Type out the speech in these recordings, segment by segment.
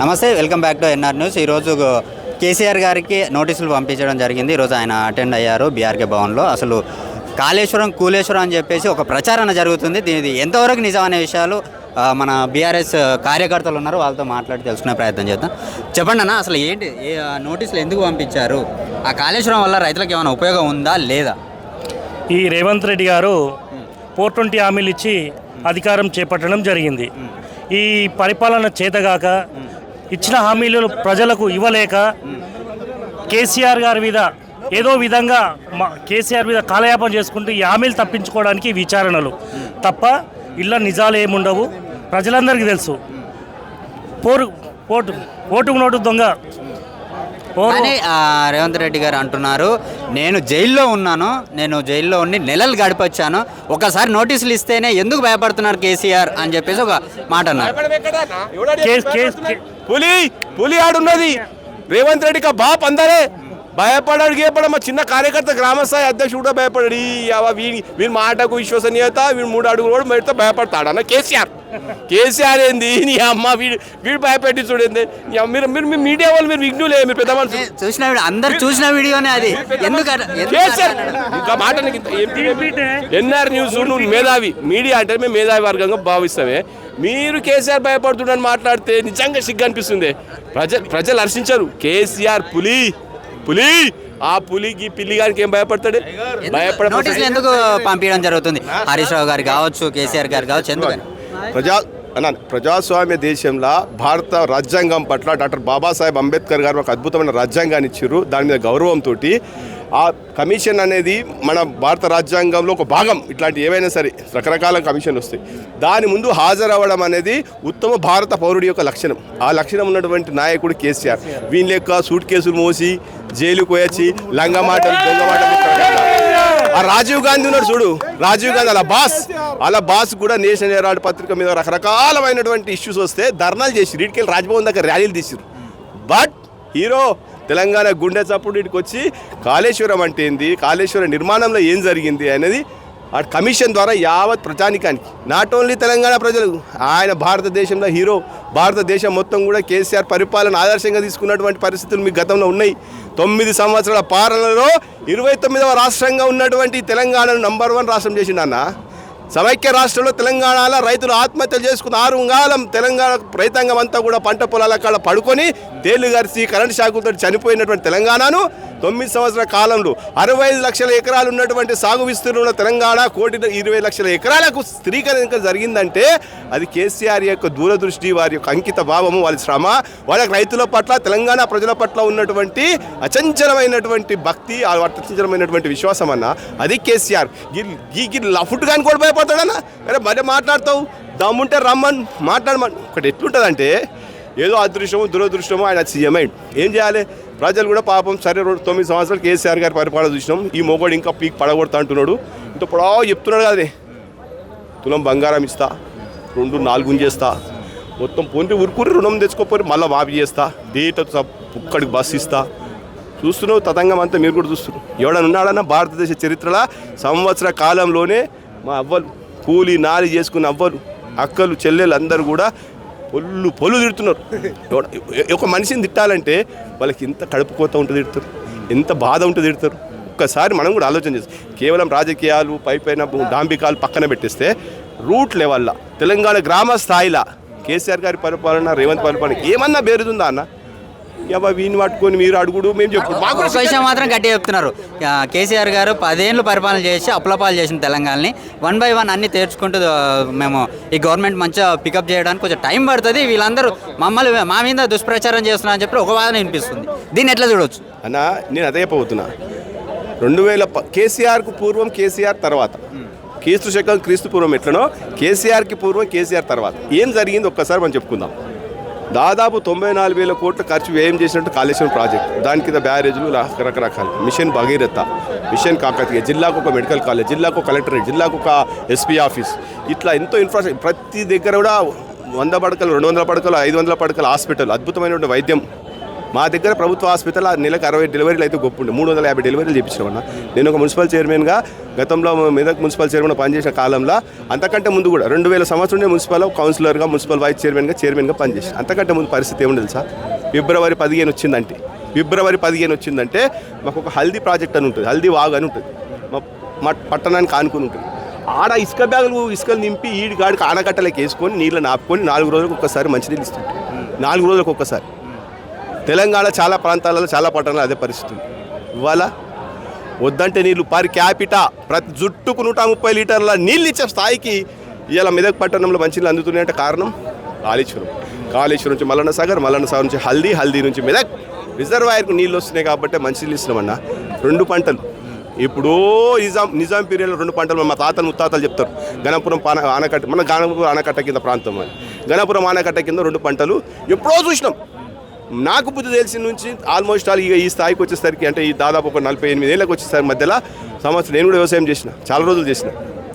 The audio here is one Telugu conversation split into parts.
నమస్తే welcome back to NR news. ఈరోజు కేసీఆర్ గారికి నోటీసులు పంపించడం జరిగింది. ఈరోజు ఆయన అటెండ్ అయ్యారు బీఆర్కే భవన్లో. అసలు కాళేశ్వరం కూలేశ్వరం అని చెప్పేసి ఒక ప్రచారణ జరుగుతుంది. దీని ఎంతవరకు నిజం అనే విషయాలు మన బీఆర్ఎస్ కార్యకర్తలు ఉన్నారు వాళ్ళతో మాట్లాడి తెలుసుకునే ప్రయత్నం చేద్దాం. చెప్పండి అన్న అసలు ఏంటి నోటీసులు ఎందుకు పంపించారు? ఆ కాళేశ్వరం వల్ల రైతులకు ఏమైనా ఉపయోగం ఉందా లేదా? ఈ రేవంత్ రెడ్డి గారు ఫోర్ ట్వంటీ హామీలు ఇచ్చి అధికారం చేపట్టడం జరిగింది. ఈ పరిపాలన చేతగాక ఇచ్చిన హామీలు ప్రజలకు ఇవ్వలేక కేసీఆర్ గారి మీద ఏదో విధంగా మా కేసీఆర్ మీద కాలయాపన చేసుకుంటూ ఈ హామీలు తప్పించుకోవడానికి విచారణలు. తప్ప ఇళ్ళ నిజాలు ఏముండవు? ప్రజలందరికీ తెలుసు. పోరు ఓటు ఓటుకు నోటు దొంగ ఆ, రేవంత్ రెడ్డి గారు అంటున్నారు నేను జైల్లో ఉన్నాను నేను జైల్లో ఉండి నెలలు గడిపొచ్చాను ఒకసారి నోటీసులు ఇస్తేనే ఎందుకు భయపడుతున్నారు కేసీఆర్? అని చెప్పేసి ఒక మాట అన్నారు. కేస్ కేస్ కే- పులి పులి ఆడున్నది. రేవంత్ రెడ్డికి ఆ బాప్ అందరే. భయపడాడు గేపడ మా చిన్న కార్యకర్త గ్రామస్థాయి అధ్యక్షుడు కూడా భయపడాడు. వీని వీని మాటకు విశ్వసనీయత వీడు మూడు అడుగులు కూడా పెడితే భయపడతాడు అన్న కేసీఆర్. కేసీఆర్ ఏంది? నీ అమ్మ వీడు వీడు భయపెట్టి అమ్మ- మీరు మీరు మీ మీడియా వాళ్ళు మీరు విఘ్నులే మీరు పెద్ద మనుషులు? ఏ, చూసిన అందరు చూసిన వీడియోనే అది. కేసీఆర్? ఇంకా మాట ఎన్ఆర్ న్యూస్ నువ్వు మేధావి. మీడియా అంటే మేము మేధావి వర్గంగా భావిస్తామే. మీరు కేసీఆర్ భయపడుతుండని మాట్లాడితే నిజంగా సిగ్గు అనిపిస్తుంది. ప్రజలు ప్రజలు హర్షించరు. కేసీఆర్ పులి. పులి! ఆ పులికి పిల్లి గారికి ఏం భయపడతాడు? భయపడ నోటీసులు ఎందుకు పంపించడం జరుగుతుంది? హరీష్ రావు గారు కావచ్చు కేసీఆర్ గారు కావచ్చు ఎందుకని? ప్రజా అన్న ప్రజాస్వామ్య దేశంలో భారత రాజ్యాంగం పట్ల డాక్టర్ బాబాసాహెబ్ అంబేద్కర్ గారు ఒక అద్భుతమైన రాజ్యాంగాన్ని ఇచ్చారు దాని మీద గౌరవంతో ఆ కమిషన్ అనేది మన భారత రాజ్యాంగంలో ఒక భాగం. ఇట్లాంటి ఏవైనా సరే రకరకాల కమిషన్ వస్తాయి. దాని ముందు హాజరవ్వడం అనేది ఉత్తమ భారత పౌరుడి యొక్క లక్షణం. ఆ లక్షణం ఉన్నటువంటి నాయకుడు కేసీఆర్. వీని యొక్క సూట్ కేసులు మోసి జైలుకు పోయొచ్చి లంగమాటలు ఆ రాజీవ్ గాంధీ ఉన్నాడు చూడు. రాజీవ్ గాంధీ అలా బాస్. అలా బాస్ కూడా నేషనల్ హెరాల్డ్ పత్రిక మీద రకరకాలమైనటువంటి ఇష్యూస్ వస్తే ధర్నాలు చేసి వీటికి రాజ్భవన్ దగ్గర ర్యాలీలు తీసిరు బట్ హీరో తెలంగాణ గుండె చప్పుడు ఇటుకు వచ్చి కాళేశ్వరం అంటే ఏంది? కాళేశ్వరం నిర్మాణంలో ఏం జరిగింది అనేది ఆ కమిషన్ ద్వారా యావత్ ప్రజానికానికి నాట్ ఓన్లీ తెలంగాణ ప్రజలు ఆయన భారతదేశంలో హీరో భారతదేశం మొత్తం కూడా కేసీఆర్ పరిపాలన ఆదర్శంగా తీసుకున్నటువంటి పరిస్థితులు మీకు గతంలో ఉన్నాయి. తొమ్మిది సంవత్సరాల పాలనలో ఇరవై తొమ్మిదవ రాష్ట్రంగా ఉన్నటువంటి తెలంగాణను నంబర్ వన్ రాష్ట్రం చేసిండు సమైక్య రాష్ట్రంలో తెలంగాణలో రైతులు ఆత్మహత్యలు చేసుకున్న ఆరు కాలం తెలంగాణ రైతాంగం అంతా కూడా పంట పొలాల కాడ పడుకొని తేలు గరిసి కరెంట్ షాకులతో చనిపోయినటువంటి తెలంగాణను తొమ్మిది సంవత్సరాల కాలంలో అరవై ఐదు లక్షల ఎకరాలు ఉన్నటువంటి సాగు విస్తీర్ణంలో తెలంగాణ కోటి ఇరవై లక్షల ఎకరాలకు స్థిరీకరణ జరిగిందంటే అది కేసీఆర్ యొక్క దూరదృష్టి వారి యొక్క అంకిత భావము వాళ్ళ శ్రమ. వాళ్ళకి రైతుల పట్ల తెలంగాణ ప్రజల పట్ల ఉన్నటువంటి అచంచలమైనటువంటి భక్తి అచంచలమైనటువంటి విశ్వాసం అన్న అది కేసీఆర్. ఈ గి లఫుట్ కానీ కూడా భయపడతాడన్న అరే మరి మాట్లాడతావు? దమ్ముంటే రమ్మని మాట్లాడమని. ఒకటి ఎట్లుంటుందంటే ఏదో అదృష్టమో దురదృష్టమో ఆయన సీఎం అయ్యిండు ఏం చేయాలి? ప్రజలు కూడా పాపం సరే రెండు తొమ్మిది సంవత్సరాలు కేసీఆర్ గారి పరిపాలన చూసినాం. ఈ మొగోడు ఇంకా పీక్ పడగొడతా అంటున్నాడు ఇంత పొడవ చెప్తున్నాడు కదే తులం బంగారం ఇస్తా రెండు నాలుగు చేస్తా. మొత్తం పొంది ఉరుకురి రుణం తెచ్చుకోపోయి మళ్ళీ మాఫీ చేస్తా. డేట్ ఒక్కడికి బస్ ఇస్తా. చూస్తున్నావు తతంగం అంతా మీరు కూడా చూస్తున్నారు. ఎవడన్నా ఉన్నాడన్నా భారతదేశ చరిత్రలో సంవత్సర కాలంలోనే మా అవ్వలు కూలి నాలి చేసుకున్న అవ్వలు అక్కలు చెల్లెలు అందరూ కూడా పొల్లు పొల్లు తిడుతున్నారు. ఒక మనిషిని తిట్టాలంటే వాళ్ళకి ఎంత కడుపు కోత ఉంటుంది తిడతారు ఎంత బాధ ఉంటుంది తిడతారు. ఒక్కసారి మనం కూడా ఆలోచన చేస్తాం కేవలం రాజకీయాలు పై పైన డాంబికాలు పక్కన పెట్టేస్తే రూట్ లెవెల్లో తెలంగాణ గ్రామ స్థాయిలో కేసీఆర్ గారి పరిపాలన రేవంత్ పరిపాలన ఏమన్నా బేరుతుందా అన్న? ఇక వీని పట్టుకొని మీరు అడుగుడు మేము చెప్పుడు. కూడా ఒక విషయం మాత్రం గట్టిగా చెప్తున్నారు. కేసీఆర్ గారు పదేళ్ళు పరిపాలన చేసి అప్లపాలు చేసిన తెలంగాణని వన్ బై వన్ అన్ని తెచ్చుకుంటూ ఆ, మేము ఈ గవర్నమెంట్ మంచిగా పికప్ చేయడానికి కొంచెం టైం పడుతుంది. వీళ్ళందరూ మమ్మల్ని మా మీద దుష్ప్రచారం చేస్తున్నారని చెప్పి ఒక వాదన వినిపిస్తుంది. దీన్ని ఎట్లా చూడొచ్చు? అన్న నేను అదే పోతున్నా రెండు వేల కేసీఆర్కు పూర్వం కేసీఆర్ తర్వాత. క్రీస్తు శకం క్రీస్తు పూర్వం ఎట్లనో కేసీఆర్కి పూర్వం కేసీఆర్ తర్వాత. ఏం జరిగింది ఒక్కసారి మనం చెప్పుకుందాం. దాదాపు తొంభై నాలుగు వేల కోట్ల ఖర్చు వ్యయం చేసినట్టు కాళేశ్వరం ప్రాజెక్ట్. దాని కింద బ్యారేజ్లు రకరకాల. మిషన్ భగీరథ మిషన్ కాకతీయ జిల్లాకు ఒక మెడికల్ కాలేజ్ జిల్లాకు ఒక కలెక్టరేట్ జిల్లాకు ఒక ఎస్పీ ఆఫీస్. ఇట్లా ఎంతో ఇన్ఫ్రాస్ట్రక్చర్ ప్రతి దగ్గర కూడా వంద పడకలు రెండు వందల పడకలు ఐదు వందల పడకలు హాస్పిటల్ అద్భుతమైనటువంటి వైద్యం మా దగ్గర ప్రభుత్వ హాస్పిటల్ నెలకు అరవై డెలివరీలు అయితే గొప్ప ఉండే. మూడు వందల యాభై డెలివరీలు చేయించిన నేను ఒక మున్సిపల్ చైర్మన్గా గతంలో మెదక్ మున్సిపల్ చైర్మన్ పనిచేసిన కాలంలో అంతకంటే ముందు కూడా రెండు వేల సంవత్సరం నుండి మున్సిపల్ కౌన్సిలర్గా మున్సిపల్ వైస్ చైర్మన్గా చైర్మన్గా పనిచేసాను అంతకంటే ముందు పరిస్థితి ఏముంది తెలుసా? ఫిబ్రవరి పదిహేను వచ్చిందంటే. ఫిబ్రవరి పదిహేను వచ్చిందంటే మాకు ఒక హల్దీ ప్రాజెక్ట్ అని ఉంటుంది హల్దీ వాగ్ అని ఉంటుంది. మా మా పట్టణానికి ఆనుకుని ఉంటుంది. ఆడ ఇసుక బ్యాగులు ఇసుకలు నింపి ఈడి గాడికి ఆనకట్టలకి వేసుకొని నీళ్ళు నాపుకొని నాలుగు రోజులకు ఒక్కసారి మంచినీళ్ళు ఇస్తుంటాయి నాలుగు రోజులకు ఒక్కసారి. తెలంగాణ చాలా ప్రాంతాలలో చాలా పట్టణాలు అదే పరిస్థితి ఇవాళ వద్దంటే నీళ్ళు పర్ క్యాపిటా ప్రతి జుట్టుకు నూట ముప్పై లీటర్ల నీళ్ళు ఇచ్చే స్థాయికి ఇవాళ మెదక్ పట్టణంలో మంచినీళ్ళు అందుతున్నాయంటే కారణం కాళేశ్వరం. కాళేశ్వరం నుంచి మల్లన్న సాగర్ మల్లన్న సాగర్ నుంచి హల్దీ హల్దీ నుంచి మెదక్ రిజర్వాయర్కు నీళ్ళు వస్తున్నాయి కాబట్టి మంచినీళ్ళు ఇస్తున్నామన్న. రెండు పంటలు. ఇప్పుడు నిజాం నిజాం పీరియడ్లో రెండు పంటలు మా తాతలు ముత్తాతలు చెప్తారు. గణపురం పాన ఆనకట్ట మన గణపురం ఆనకట్ట కింద ప్రాంతం అని గణపురం ఆనకట్ట కింద రెండు పంటలు. ఎప్పుడో చూసినాం. నాకు బుద్ధి తెలిసిన నుంచి ఆల్మోస్ట్ ఆల్ ఇక ఈ స్థాయికి వచ్చేసరికి అంటే ఈ దాదాపు ఒక నలభై ఎనిమిది ఏళ్ళకి వచ్చేసరికి మధ్యలో సంవత్సరం నేను కూడా వ్యవసాయం చేసిన చాలా రోజులు చేసిన.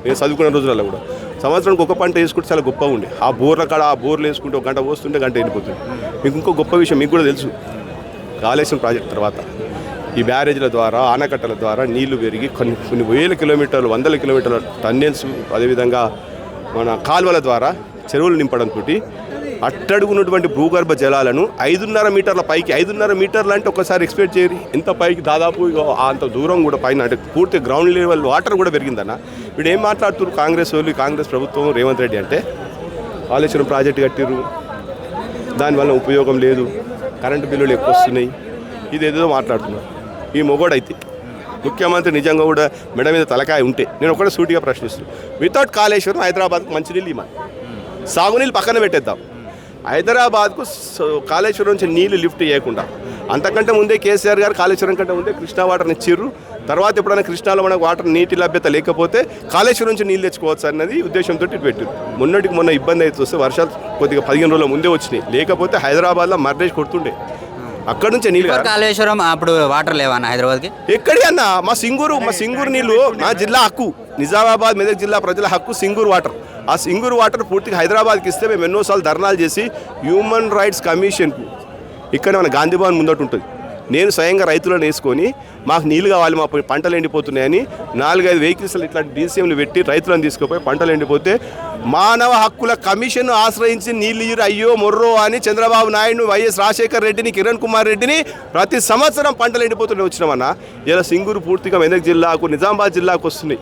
నేను చదువుకున్న రోజులలో కూడా. సంవత్సరానికి ఒక పంట వేసుకుంటే చాలా గొప్ప ఉండే. ఆ బోర్ల కాడ ఆ బోర్లు వేసుకుంటే ఒక గంట పోస్తుంటే గంట వెళ్ళిపోతుంది. మీకు ఇంకో గొప్ప విషయం మీకు కూడా తెలుసు. కాళేశ్వరం ప్రాజెక్ట్ తర్వాత ఈ బ్యారేజ్ల ద్వారా ఆనకట్టల ద్వారా నీళ్ళు పెరిగి కొన్ని కొన్ని వేల కిలోమీటర్లు వందల కిలోమీటర్ల టన్నెల్స్ అదేవిధంగా మన కాలువల ద్వారా చెరువులు నింపడంతో అట్టడుగున్నటువంటి భూగర్భ జలాలను ఐదున్నర మీటర్ల పైకి ఐదున్నర మీటర్లు అంటే ఒకసారి ఎక్స్పెక్ట్ చేయరు. ఇంత పైకి దాదాపు ఇగో అంత దూరం కూడా పైన అంటే పూర్తి గ్రౌండ్ లెవెల్ వాటర్ కూడా పెరిగిందన్న. వీడు ఏం మాట్లాడుతున్నారు కాంగ్రెస్ వాళ్ళు కాంగ్రెస్ ప్రభుత్వం రేవంత్ రెడ్డి అంటే? కాళేశ్వరం ప్రాజెక్టు కట్టిర్రు. దానివల్ల ఉపయోగం లేదు. కరెంటు బిల్లులు ఎక్కువ వస్తున్నాయి. ఇదేదో మాట్లాడుతున్నారు. ఈ మొగోడైతే. ముఖ్యమంత్రి నిజంగా కూడా మెడ మీద తలకాయ ఉంటే నేను ఒకటే సూటిగా ప్రశ్నిస్తున్నాను వితౌట్ కాళేశ్వరం హైదరాబాద్కి మంచినీళ్ళు ఇవ్వాలి సాగునీళ్ళు పక్కన పెట్టేద్దాం. హైదరాబాద్కు కాళేశ్వరం నుంచి నీళ్ళు లిఫ్ట్ చేయకుండా. అంతకంటే ముందే కేసీఆర్ గారు కాళేశ్వరం కంటే ముందే కృష్ణా వాటర్ని ఇచ్చిర్రు. తర్వాత ఎప్పుడైనా కృష్ణాలో మనకు వాటర్ నీటి లభ్యత లేకపోతే కాళేశ్వరం నుంచి నీళ్ళు తెచ్చుకోవచ్చు అన్నది ఉద్దేశంతో ఇటు పెట్టారు మొన్నటికి మొన్న ఇబ్బంది అయితే వస్తే వర్షాలు కొద్దిగా పదిహేను రోజుల ముందే వచ్చినాయి. లేకపోతే హైదరాబాద్లో మర్రేజ్ కొడుతుండే. అక్కడ నుంచే నీళ్ళు కాళేశ్వరం అప్పుడు వాటర్ లేవన్న హైదరాబాద్కి? ఎక్కడి అన్న? మా సింగూరు మా సింగూరు నీళ్ళు మా జిల్లా హక్కు. నిజామాబాద్ మెదక్ జిల్లా ప్రజల హక్కు సింగూరు వాటర్ ఆ సింగూరు వాటర్ పూర్తిగా హైదరాబాద్కి ఇస్తే మేము ఎన్నోసార్లు ధర్నాలు చేసి హ్యూమన్ రైట్స్ కమిషన్కు ఇక్కడ మన గాంధీ భవన్ ముందట ఉంటుంది నేను స్వయంగా రైతులను వేసుకొని మాకు నీళ్ళు కావాలి మా పంటలు ఎండిపోతున్నాయని నాలుగైదు వెహికల్స్ ఇట్లాంటి డీసీఎంలు పెట్టి రైతులను తీసుకుపోయి పంటలు ఎండిపోతే మానవ హక్కుల కమిషన్ ఆశ్రయించి నీళ్ళు ఇయ్యరు. అయ్యో మొర్రో అని చంద్రబాబు నాయుడు వైఎస్ రాజశేఖర్ రెడ్డిని కిరణ్ కుమార్ రెడ్డిని ప్రతి సంవత్సరం పంటలు ఎండిపోతుండే వచ్చినామన్నా. ఇలా సింగూరు పూర్తిగా మెదక్ జిల్లాకు నిజామాబాద్ జిల్లాకు వస్తున్నాయి.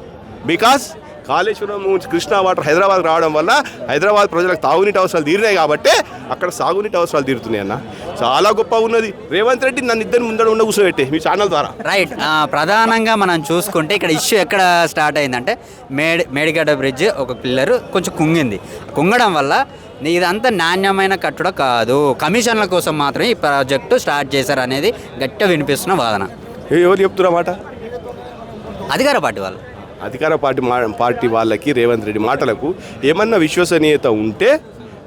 బికాస్ కాళేశ్వరం నుంచి కృష్ణా వాటర్ హైదరాబాద్ రావడం వల్ల హైదరాబాద్ ప్రజలకు తాగునీటి అవసరాలు తీరినాయి కాబట్టి అక్కడ సాగునీటి అవసరాలు తీరుతున్నాయి అన్న. చాలా గొప్ప ఉన్నది. రేవంత్ రెడ్డి నన్ను ఇద్దరు ముందర ఉండ కూర్చోబెట్టే మీ ఛానల్ ద్వారా. రైట్. ప్రధానంగా మనం చూసుకుంటే ఇక్కడ ఇష్యూ ఎక్కడ స్టార్ట్ అయిందంటే మేడి మేడిగడ్డ బ్రిడ్జ్ ఒక పిల్లర్ కొంచెం కుంగింది. కుంగడం వల్ల ఇదంతా నాణ్యమైన కట్టడం కాదు. కమిషన్ల కోసం మాత్రమే ఈ ప్రాజెక్టు స్టార్ట్ చేశారు అనేది గట్టిగా వినిపిస్తున్న వాదన. ఎవరు చెప్తున్నా మాట? అధికార పార్టీ వాళ్ళు. అధికార పార్టీ మా పార్టీ వాళ్ళకి రేవంత్ రెడ్డి మాటలకు ఏమన్నా విశ్వసనీయత ఉంటే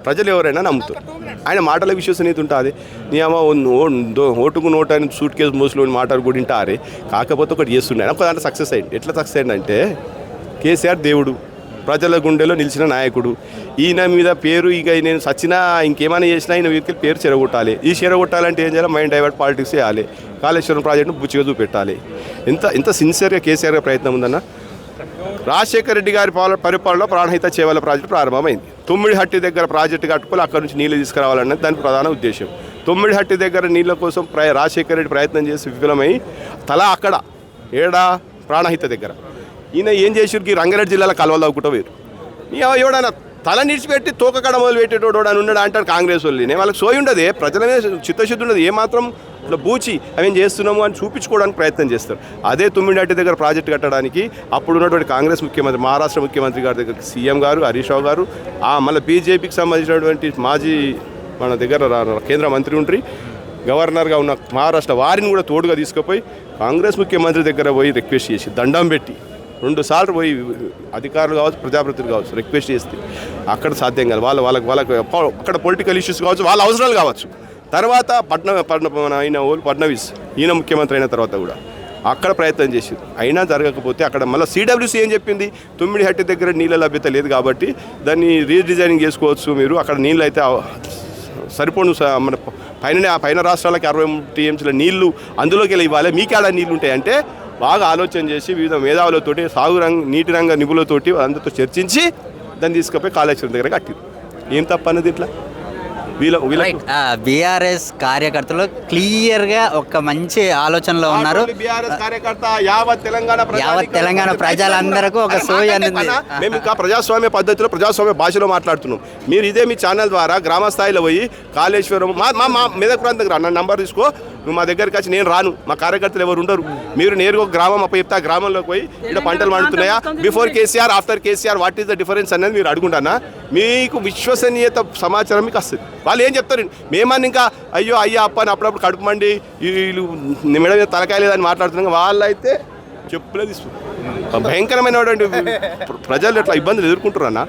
ప్రజలు ఎవరైనా నమ్ముతారు. ఆయన మాటల విశ్వసనీయత ఉంటుంది. నీ అమ్మ ఓ- దో- ఓటుకు నోట్ అని సూట్ కేసు మోసులోని మాటలు కూడా వింటారే. కాకపోతే ఒకటి చేస్తున్నాయి ఒక దాంట్లో సక్సెస్ అయ్యింది ఎట్లా సక్సెస్ అయిందంటే కేసీఆర్ దేవుడు ప్రజల గుండెలో నిలిచిన నాయకుడు. ఈయన మీద పేరు ఇక నేను సచ్చినా ఇంకేమైనా చేసినా ఈయన వ్యక్తులు పేరు చెరగొట్టాలి. ఈ చెరగొట్టాలంటే ఏం చేయాలి? మైండ్ డైవర్ట్ పాలిటిక్స్ చేయాలి. కాళేశ్వరం ప్రాజెక్టును బుచ్చిగా చూపెట్టాలి. ఎంత ఎంత సిన్సియర్గా కేసీఆర్ ప్రయత్నం ఉందన్న? రాజశేఖర రెడ్డి గారి పాల పరిపాలనలో ప్రాణహిత చేవల ప్రాజెక్టు ప్రారంభమైంది. తుమ్మిడిహట్టి దగ్గర ప్రాజెక్టు కట్టుకొని అక్కడ నుంచి నీళ్ళు తీసుకురావాలన్నది దాని ప్రధాన ఉద్దేశం. తుమ్మిడిహట్టి దగ్గర నీళ్ళ కోసం ప్ర రాజశేఖర రెడ్డి ప్రయత్నం చేసి విఫలమై తల అక్కడ ఏడా ప్రాణహిత దగ్గర. ఈయన ఏం చేసారు రంగారెడ్డి జిల్లాలో కలవలు తవ్వుకుంటూ వేరు ఎవడైనా తల నిడిచిపెట్టి తోకకడ మొదలు పెట్టేటోడు అని ఉన్నాడు అంటాడు కాంగ్రెస్ వాళ్ళు నేను వాళ్ళకి సోయి ఉండదు ప్రజల మీద చిత్తశుద్ధి ఉండదు ఏమాత్రం ఇట్లా బూచి అవేం చేస్తున్నాము అని చూపించుకోవడానికి ప్రయత్నం చేస్తారు. అదే తుమ్మిడిహట్టి దగ్గర ప్రాజెక్ట్ కట్టడానికి అప్పుడు ఉన్నటువంటి కాంగ్రెస్ ముఖ్యమంత్రి మహారాష్ట్ర ముఖ్యమంత్రి గారి దగ్గర సీఎం గారు హరీష్ రావు గారు ఆ మళ్ళీ బీజేపీకి సంబంధించినటువంటి మాజీ మన దగ్గర రా- కేంద్ర మంత్రి ఉండ్రి గవర్నర్గా ఉన్న మహారాష్ట్ర వారిని కూడా తోడుగా తీసుకుపోయి కాంగ్రెస్ ముఖ్యమంత్రి దగ్గర పోయి రిక్వెస్ట్ చేసి దండం పెట్టి రెండు సార్లు పోయి అధికారులు కావచ్చు ప్రజాప్రతినిధులు కావచ్చు రిక్వెస్ట్ చేస్తే అక్కడ సాధ్యం కాదు. వాళ్ళ వాళ్ళకి వాళ్ళకి అక్కడ పొలిటికల్ ఇష్యూస్ కావచ్చు వాళ్ళ అవసరాలు కావచ్చు. తర్వాత పట్న పట్న అయిన వాళ్ళు ఫడ్నవీస్ ఈయన ముఖ్యమంత్రి అయిన తర్వాత కూడా అక్కడ ప్రయత్నం చేసింది. అయినా జరగకపోతే అక్కడ మళ్ళీ సిడబ్ల్యూసీ ఏం చెప్పింది? తుమ్మిడి హట్టి దగ్గర నీళ్ళ లభ్యత లేదు కాబట్టి దాన్ని రీడిజైనింగ్ చేసుకోవచ్చు మీరు. అక్కడ నీళ్ళు అయితే సరిపోను స- మన పైన పైన రాష్ట్రాలకి అరవై టీఎంసీల నీళ్ళు అందులోకి వెళ్ళి ఇవ్వాలి. మీకేడా నీళ్ళు ఉంటాయంటే బాగా ఆలోచన చేసి వివిధ మేధావులతోటి సాగు రంగ నీటి రంగ నిపుణులతోటి అందరితో చర్చించి దాన్ని తీసుకుపోయి కాళేశ్వరం దగ్గర కట్టిరు. ఏం తప్ప అన్నది ఇట్లా? బీఆర్ఎస్ కార్యకర్తలు క్లియర్గా ఒక మంచి ఆలోచనలో ఉన్నారు. యావత్ తెలంగాణ ప్రజలందరికీ ఒక సోయి. మేము ఇంకా ప్రజాస్వామ్య పద్ధతిలో ప్రజాస్వామ్య భాషలో మాట్లాడుతున్నాం. మీరు ఇదే మీ ఛానల్ ద్వారా గ్రామ స్థాయిలో పోయి కాళేశ్వరం మా మా మా మెదక్ ప్రాంతం నా నంబర్ తీసుకో. నువ్వు మా దగ్గరికి వచ్చి నేను రాను. మా కార్యకర్తలు ఎవరు ఉండరు. మీరు నేరుగా గ్రామం అప్ప చెప్తే ఆ గ్రామంలోకి పోయి ఇక్కడ పంటలు పండుతున్నాయా? Before KCR after KCR what is the difference అనేది మీరు అడుగుంటానా మీకు విశ్వసనీయత సమాచారం మీకు వస్తుంది. వాళ్ళు ఏం చెప్తారు? మేమని ఇంకా అయ్యో అయ్యా అప్ప అని అప్పుడప్పుడు కడుపు మండి వీళ్ళు మెడ మీద తలకాయ లేదని మాట్లాడుతున్నాం వాళ్ళైతే చెప్పులే తీసుకుంటారు భయంకరమైనటువంటి ప్ర- ప్రజలు ఎట్లా ఇబ్బందులు ఎదుర్కొంటారు అన్న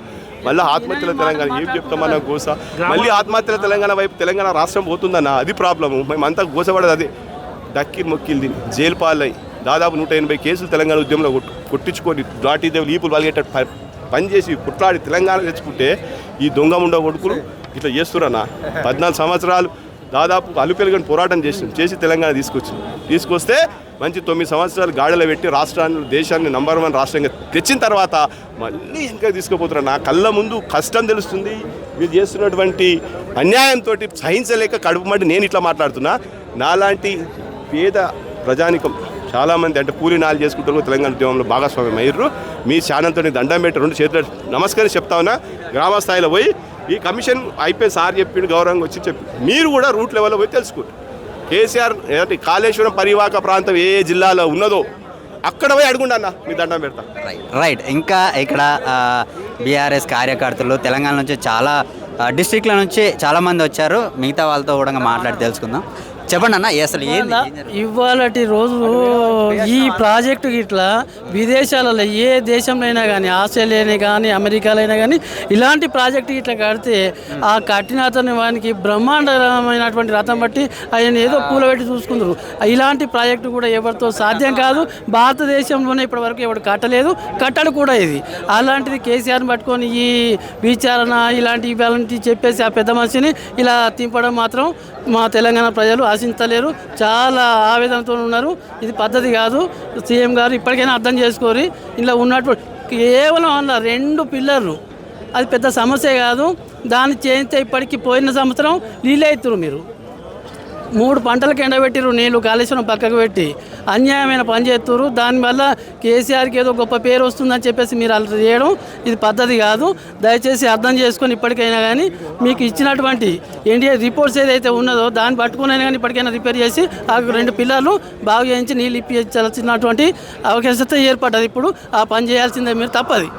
మళ్ళీ ఆత్మహత్యల తెలంగాణ ఏం చెప్తామన్న గోస? మళ్ళీ ఆత్మహత్యల తెలంగాణ వైపు తెలంగాణ రాష్ట్రం పోతుందన్న అది ప్రాబ్లము. మేమంతా గోసపడదు అది. డక్కి మొక్కింది జైలు పాలై దాదాపు నూట ఎనభై కేసులు తెలంగాణ ఉద్యమంలో కొట్టు కొట్టించుకొని దాటిదేవులు ఈపులు పలిగేట పనిచేసి కుట్లాడి తెలంగాణ తెచ్చుకుంటే ఈ దొంగ ముండ కొడుకులు ఇట్లా చేస్తురన్నా పద్నాలుగు సంవత్సరాలు దాదాపు అలుపెలుగని పోరాటం చేసి చేసి తెలంగాణ తీసుకొచ్చింది తీసుకొస్తే మంచి తొమ్మిది సంవత్సరాలు గాడిలో పెట్టి రాష్ట్రాన్ని దేశాన్ని నంబర్ వన్ రాష్ట్రంగా తెచ్చిన తర్వాత మళ్ళీ ఇంకా తీసుకుపోతున్నారు. నా కళ్ళ ముందు కష్టం తెలుస్తుంది. మీరు చేస్తున్నటువంటి అన్యాయంతో సహించలేక కడుపు మట్టి నేను ఇట్లా మాట్లాడుతున్నా. నాలాంటి పేద ప్రజానికం చాలామంది అంటే కూలీ నాలు చేసుకుంటారు. తెలంగాణ ఉద్యమంలో భాగస్వామ్యం అయ్యారు మీ ఛానల్తో దండం పెట్టి రెండు చేతులు నమస్కారం చెప్తా ఉన్నా. గ్రామ స్థాయిలో పోయి ఈ కమిషన్ అయిపోయి సార్ చెప్పిండు గౌరవంగా వచ్చి చెప్పి. మీరు కూడా రూట్ లెవెల్లో పోయి తెలుసుకోండి. కేసీఆర్ ఏంటి కాళేశ్వరం పరివాహక ప్రాంతం ఏ ఏ జిల్లాలో ఉన్నదో అక్కడ పోయి అడుగుండి అన్న మీ దండం పెడతా. రైట్ రైట్ ఇంకా ఇక్కడ బీఆర్ఎస్ కార్యకర్తలు తెలంగాణ నుంచి చాలా డిస్ట్రిక్ట్ల నుంచి చాలామంది వచ్చారు. మిగతా వాళ్ళతో కూడా మాట్లాడి తెలుసుకుందాం. చెప్పండి అన్న అసలు ఏంది? ఇవాళటి రోజు ఈ ప్రాజెక్టు ఇట్లా విదేశాలలో ఏ దేశంలో అయినా కానీ ఆస్ట్రేలియానే కానీ అమెరికాలో అయినా కానీ ఇలాంటి ప్రాజెక్టు ఇట్లా కడితే ఆ కట్టిన అతని వానికి బ్రహ్మాండమైనటువంటి రథం బట్టి ఆయన ఏదో కూలబెట్టి చూసుకుందరు. ఇలాంటి ప్రాజెక్టు కూడా ఎవరితో సాధ్యం కాదు. భారతదేశంలోనే ఇప్పటి వరకు ఎవరు కట్టలేదు. కట్టడు కూడా ఇది. అలాంటిది కేసీఆర్ని పట్టుకొని ఈ విచారణ ఇలాంటి ఇలాంటి చెప్పేసి ఆ పెద్ద మనిషిని ఇలా తింపడం మాత్రం మా తెలంగాణ ప్రజలు ఆశించలేరు. చాలా ఆవేదనతో ఉన్నారు. ఇది పద్ధతి కాదు. సీఎం గారు ఇప్పటికైనా అర్థం చేసుకోరు. ఇలా ఉన్నట్టు కేవలం అన్న రెండు పిల్లర్లు. అది పెద్ద సమస్య కాదు. దాన్ని చేయితే ఇప్పటికి పోయిన సంవత్సరం లీలైతురు మీరు. మూడు పంటలకు ఎండబెట్టిరు నీళ్ళు కాళేశ్వరం పక్కకు పెట్టి. అన్యాయమైన పని చేస్తున్నారు దానివల్ల కేసీఆర్కి ఏదో గొప్ప పేరు వస్తుందని చెప్పేసి మీరు అలా చేయడం ఇది పద్ధతి కాదు. దయచేసి అర్థం చేసుకొని ఇప్పటికైనా కానీ మీకు ఇచ్చినటువంటి ఎన్డీఏ రిపోర్ట్స్ ఏదైతే ఉన్నదో దాన్ని పట్టుకునైనా కానీ ఇప్పటికైనా రిపేర్ చేసి ఆ రెండు పిల్లర్లు బాగు చేయించి నీళ్ళు ఇప్పించాల్సినటువంటి అవకాశత ఏర్పడ్డది ఇప్పుడు. ఆ పని చేయాల్సిందే మీరు తప్పది.